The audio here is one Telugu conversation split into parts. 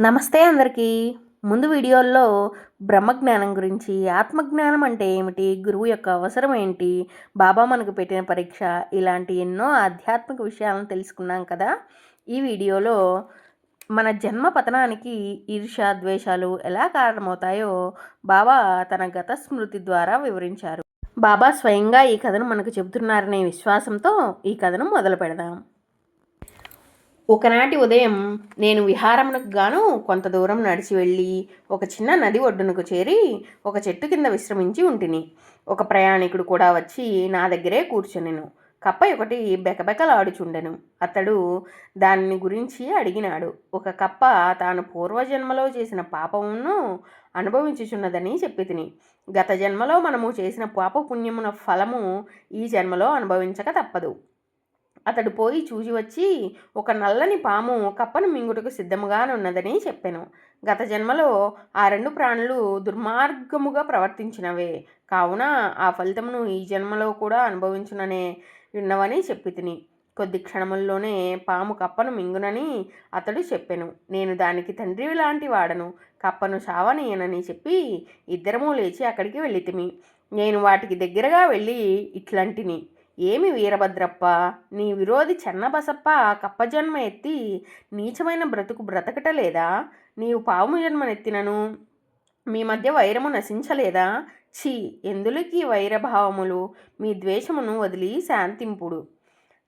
నమస్తే అందరికీ. ముందు వీడియోల్లో బ్రహ్మజ్ఞానం గురించి ఆత్మజ్ఞానం అంటే ఏమిటి గురువు యొక్క అవసరం ఏంటి బాబా మనకు పెట్టిన పరీక్ష ఇలాంటి ఎన్నో ఆధ్యాత్మిక విషయాలను తెలుసుకున్నాం కదా. ఈ వీడియోలో మన జన్మ పతనానికి ఈర్ష ద్వేషాలు ఎలా కారణమవుతాయో బాబా తన గత స్మృతి ద్వారా వివరించారు. బాబా స్వయంగా ఈ కథను మనకు చెబుతున్నారనే విశ్వాసంతో ఈ కథను మొదలు పెడదాం ఒకనాటి ఉదయం నేను విహారమునకు గాను కొంత దూరం నడిచి వెళ్ళి ఒక చిన్న నది ఒడ్డునకు చేరి ఒక చెట్టు కింద విశ్రమించి ఉంటిని. ఒక ప్రయాణికుడు కూడా వచ్చి నా దగ్గరే కూర్చొనెను. కప్ప ఒకటి బెకబెకలాడుచుండెను. అతడు దానిని గురించి అడిగినాడు. ఒక కప్ప తాను పూర్వజన్మలో చేసిన పాపమును అనుభవించుచున్నదని చెప్పి తిని గత జన్మలో మనము చేసిన పాప పుణ్యమున ఫలము ఈ జన్మలో అనుభవించక తప్పదు. అతడు పోయి చూసి వచ్చి ఒక నల్లని పాము కప్పను మింగుటకు సిద్ధముగానున్నదని చెప్పాను. గత జన్మలో ఆ రెండు ప్రాణులు దుర్మార్గముగా ప్రవర్తించినవే. కావున ఆ ఫలితమును ఈ జన్మలో కూడా అనుభవించుననే ఉన్నవని చెప్పి తిని కొద్ది క్షణముల్లోనే పాము కప్పను మింగునని అతడు చెప్పెను. నేను దానికి తండ్రి లాంటి వాడను. కప్పను చావనీయనని చెప్పి ఇద్దరము లేచి అక్కడికి వెళ్ళితిమి నేను వాటికి దగ్గరగా వెళ్ళి ఇట్లాంటిని ఏమి వీరభద్రప్ప? నీ విరోధి చెన్నబసప్ప కప్పజన్మ ఎత్తి నీచమైన బ్రతుకు బ్రతకటలేదా? నీవు పాము జన్మనెత్తినను మీ మధ్య వైరము నశించలేదా? ఛీ! ఎందులకి వైరభావములు? మీ ద్వేషమును వదిలి శాంతింపుడు.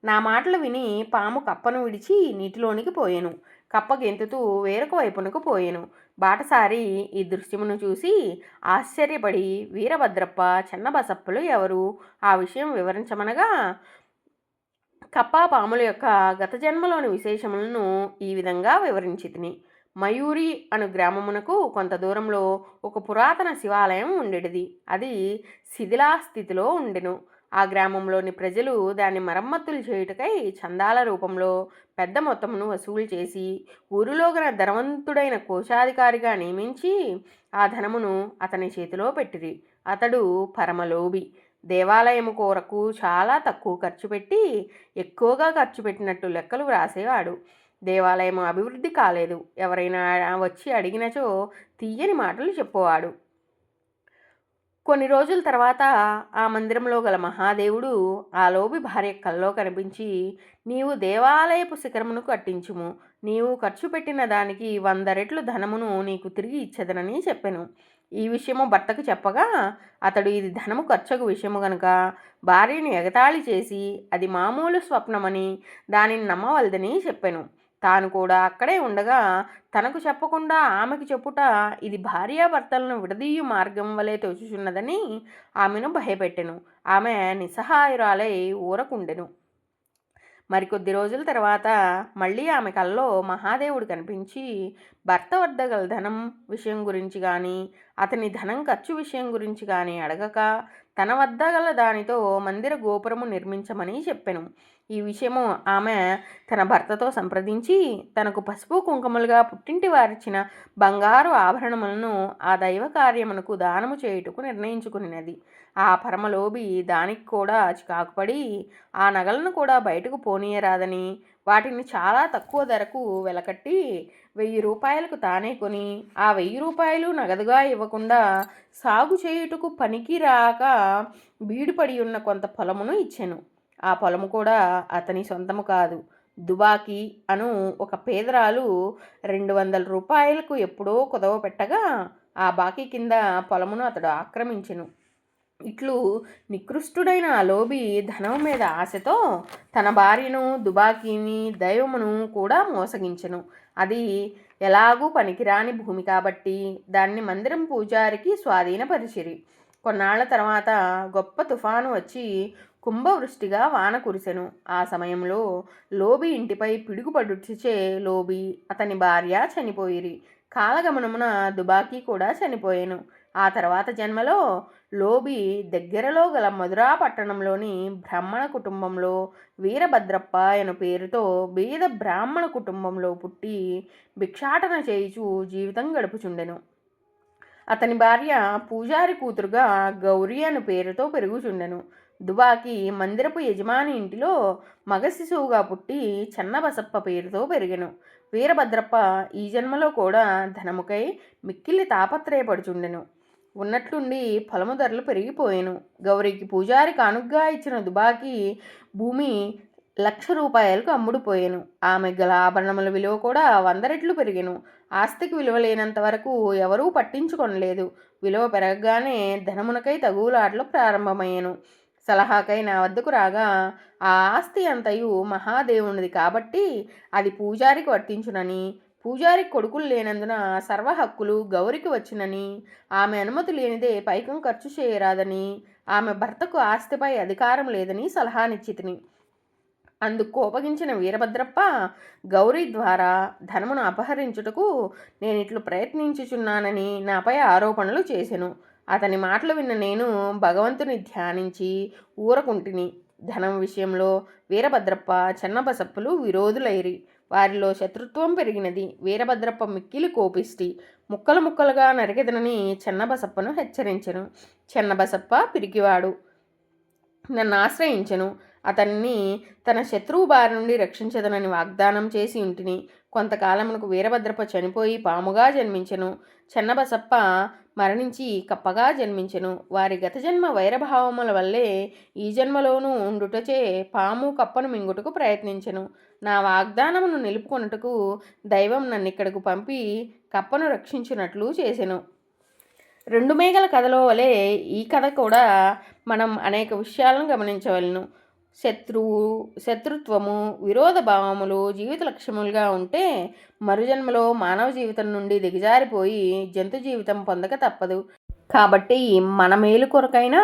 నా మాటలు విని పాము కప్పను విడిచి నీటిలోనికి పోయెను. కప్ప గెంతుతూ వేరొక వైపునకు పోయెను. బాటసారి ఈ దృశ్యమును చూసి ఆశ్చర్యపడి వీరభద్రప్ప చెన్నబసప్పలు ఎవరు? ఆ విషయం వివరించమనగా కప్ప పాముల యొక్క గత జన్మలోని విశేషములను ఈ విధంగా వివరించి తిని మయూరి అను గ్రామమునకు కొంత దూరంలో ఒక పురాతన శివాలయం ఉండేటిది అది శిథిలా స్థితిలో ఉండెను. ఆ గ్రామంలోని ప్రజలు దాన్ని మరమ్మతులు చేయుటకై చందాల రూపంలో పెద్ద మొత్తమును వసూలు చేసి ఊరిలో గల ధనవంతుడైన కోశాధికారిగా నియమించి ఆ ధనమును అతని చేతిలో పెట్టిరి. అతడు పరమలోభి. దేవాలయము కొరకు చాలా తక్కువ ఖర్చు పెట్టి ఎక్కువగా ఖర్చు పెట్టినట్టు లెక్కలు వ్రాసేవాడు. దేవాలయం అభివృద్ధి కాలేదు. ఎవరైనా వచ్చి అడిగినచో తీయని మాటలు చెప్పేవాడు. కొన్ని రోజుల తర్వాత ఆ మందిరంలో గల మహాదేవుడు ఆ లోబి భార్య కల్లో కనిపించి నీవు దేవాలయపు శిఖరమును కట్టించుము నీవు ఖర్చు పెట్టిన దానికి వంద రెట్లు ధనమును నీకు తిరిగి ఇచ్చదనని చెప్పాను. ఈ విషయము భర్తకు చెప్పగా అతడు ఇది ధనము ఖర్చుకు విషయము గనుక భార్యను ఎగతాళి చేసి అది మామూలు స్వప్నమని దానిని నమ్మవలదని చెప్పాను. తాను కూడా అక్కడే ఉండగా తనకు చెప్పకుండా ఆమెకు చెప్పుట ఇది భార్యాభర్తలను విడదీయు మార్గం వలె తోచుచున్నదని ఆమెను భయపెట్టెను. ఆమె నిస్సహాయురాలై ఊరకుండెను. మరికొద్ది రోజుల తర్వాత మళ్ళీ ఆమె కల్లో మహాదేవుడు కనిపించి భర్త వద్ద గల ధనం విషయం గురించి కానీ అతని ధనం ఖర్చు విషయం గురించి కానీ అడగక తన వద్ద గల దానితో మందిర గోపురము నిర్మించమని చెప్పెను. ఈ విషయము ఆమె తన భర్తతో సంప్రదించి తనకు పసుపు కుంకుమలుగా పుట్టింటి వారిచ్చిన బంగారు ఆభరణములను ఆ దైవ కార్యమునకు దానము చేయుటకు నిర్ణయించుకున్నది. ఆ పరమలోబి దానికి కూడా చికాకుపడి ఆ నగలను కూడా బయటకు పోనీయరాదని వాటిని చాలా తక్కువ ధరకు వెలకట్టి వెయ్యి రూపాయలకు తానే కొని ఆ వెయ్యి రూపాయలు నగదుగా ఇవ్వకుండా సాగు చేయుటకు పనికి రాక బీడుపడి ఉన్న కొంత పొలమును ఇచ్చాను. ఆ పొలము కూడా అతని సొంతము కాదు. దుబాకి అను ఒక పేదరాలు రెండు వందల రూపాయలకు ఎప్పుడో కుదవ పెట్టగా ఆ బాకీ కింద పొలమును అతడు ఆక్రమించెను. ఇట్లు నికృష్టుడైన ఆ లోబి ధనం మీద ఆశతో తన భార్యను దుబాకీని దైవమును కూడా మోసగించెను. అది ఎలాగూ పనికిరాని భూమి కాబట్టి దాన్ని మందిరం పూజారికి స్వాధీనపరిచిరి. కొన్నాళ్ళ తర్వాత గొప్ప తుఫాను వచ్చి కుంభవృష్టిగా వాన కురిసెను. ఆ సమయంలో లోబి ఇంటిపై పిడుగుపడుచే లోబి అతని భార్య చనిపోయిరి. కాలగమనమున దుబాకీ కూడా చనిపోయాను. ఆ తర్వాత జన్మలో లోబి దగ్గరలో గల మధురా పట్టణంలోని బ్రాహ్మణ కుటుంబంలో వీరభద్రప్ప అను పేరుతో బీద బ్రాహ్మణ కుటుంబంలో పుట్టి భిక్షాటన చేయుచు జీవితం గడుపుచుండెను. అతని భార్య పూజారి కూతురుగా గౌరీ అను పేరుతో పెరుగుచుండెను. దుబాకి మందిరపు యజమాని ఇంటిలో మగ శిశువుగా పుట్టి చెన్నబసప్ప పేరుతో పెరిగాను. వీరభద్రప్ప ఈ జన్మలో కూడా ధనముకై మిక్కిలి తాపత్రయపడుచుండెను. ఉన్నట్లుండి పొలము ధరలు పెరిగిపోయాను. గౌరికి పూజారి కానుగ్గా ఇచ్చిన దుబాకి భూమి లక్ష రూపాయలకు అమ్ముడుపోయాను. ఆమె గల ఆభరణముల విలువ కూడా వంద రెట్లు పెరిగాను. ఆస్తికి విలువ లేనంత వరకు ఎవరూ పట్టించుకొనలేదు. విలువ పెరగగానే ధనమునకై తగులాటలు ప్రారంభమయ్యాను. సలహాకై నా వద్దకు రాగా ఆ ఆస్తి అంతయు మహాదేవునిది కాబట్టి అది పూజారికి వర్తించునని పూజారి కొడుకులు లేనందున సర్వ హక్కులు గౌరికి వచ్చినని ఆమె అనుమతి లేనిదే పైకం ఖర్చు చేయరాదని ఆమె భర్తకు ఆస్తిపై అధికారం లేదని సలహానిచ్చితిని. అందుకు కోపగించిన వీరభద్రప్ప గౌరీ ద్వారా ధనమును అపహరించుటకు నేను ఇట్లు ప్రయత్నించుచున్నానని నాపై ఆరోపణలు చేసెను. అతని మాటలు విన్న నేను భగవంతుని ధ్యానించి ఊరకుంటిని. ధనం విషయంలో వీరభద్రప్ప చెన్నబసప్పులు విరోధులైరి. వారిలో శత్రుత్వం పెరిగినది. వీరభద్రప్ప మిక్కిలి కోపిష్టి. ముక్కలు ముక్కలుగా నరికెదనని చెన్నబసప్పను హెచ్చరించెను. చెన్నబసప్ప పిరికివాడు. నన్ను ఆశ్రయించెను. అతన్ని తన శత్రువు బారి నుండి రక్షించదనని వాగ్దానం చేసి ఇంటిని. కొంతకాలమునకు వీరభద్రప్ప చనిపోయి పాముగా జన్మించెను. చెన్నబసప్ప మరణించి కప్పగా జన్మించెను. వారి గత జన్మ వైరభావముల వల్లే ఈ జన్మలోనూ ఉండుటచే పాము కప్పను మింగుటకు ప్రయత్నించెను. నా వాగ్దానమును నిలుపుకొనుటకు దైవం నన్ను ఇక్కడకు పంపి కప్పను రక్షించినట్లు చేసెను. రెండు మేఘల కథలో వలె ఈ కథ కూడా మనం అనేక విషయాలను గమనించవలను. శత్రువు శత్రుత్వము విరోధ భావములు జీవిత లక్ష్యములుగా ఉంటే మరుజన్మలో మానవ జీవితం నుండి దిగజారిపోయి జంతు జీవితం పొందక తప్పదు. కాబట్టి మన మేలు కొరకైనా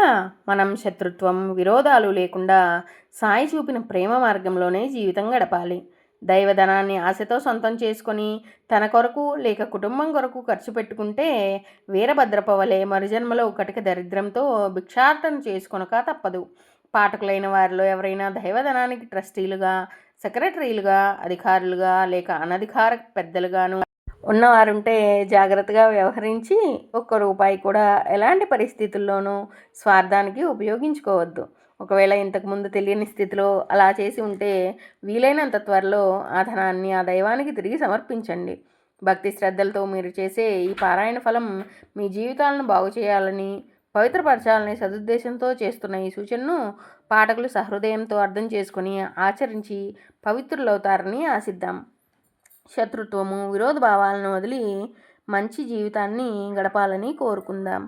మనం శత్రుత్వం విరోధాలు లేకుండా సాయి చూపిన ప్రేమ మార్గంలోనే జీవితం గడపాలి. దైవధనాన్ని ఆశతో సొంతం చేసుకొని తన కొరకు లేక కుటుంబం కొరకు ఖర్చు పెట్టుకుంటే వీరభద్రప వలె మరుజన్మలో కటిక దరిద్రంతో భిక్షాటన చేసుకొనక తప్పదు. పాఠకులైన వారిలో ఎవరైనా దైవధనానికి ట్రస్టీలుగా సెక్రటరీలుగా అధికారులుగా లేక అనధికార పెద్దలుగాను ఉన్నవారుంటే జాగ్రత్తగా వ్యవహరించి ఒక్క రూపాయి కూడా ఎలాంటి పరిస్థితుల్లోనూ స్వార్థానికి ఉపయోగించుకోవద్దు. ఒకవేళ ఇంతకుముందు తెలియని స్థితిలో అలా చేసి ఉంటే వీలైనంత త్వరలో ఆ ధనాన్ని ఆ దైవానికి తిరిగి సమర్పించండి. భక్తి శ్రద్ధలతో మీరు చేసే ఈ పారాయణ ఫలం మీ జీవితాలను బాగు చేయాలని పవిత్రపరచాలని సదుద్దేశంతో చేస్తున్న ఈ సూచనను పాఠకులు సహృదయంతో అర్థం చేసుకుని ఆచరించి పవిత్రులవుతారని ఆశిద్దాం. శత్రుత్వము విరోధ భావాలను వదిలి మంచి జీవితాన్ని గడపాలని కోరుకుందాం.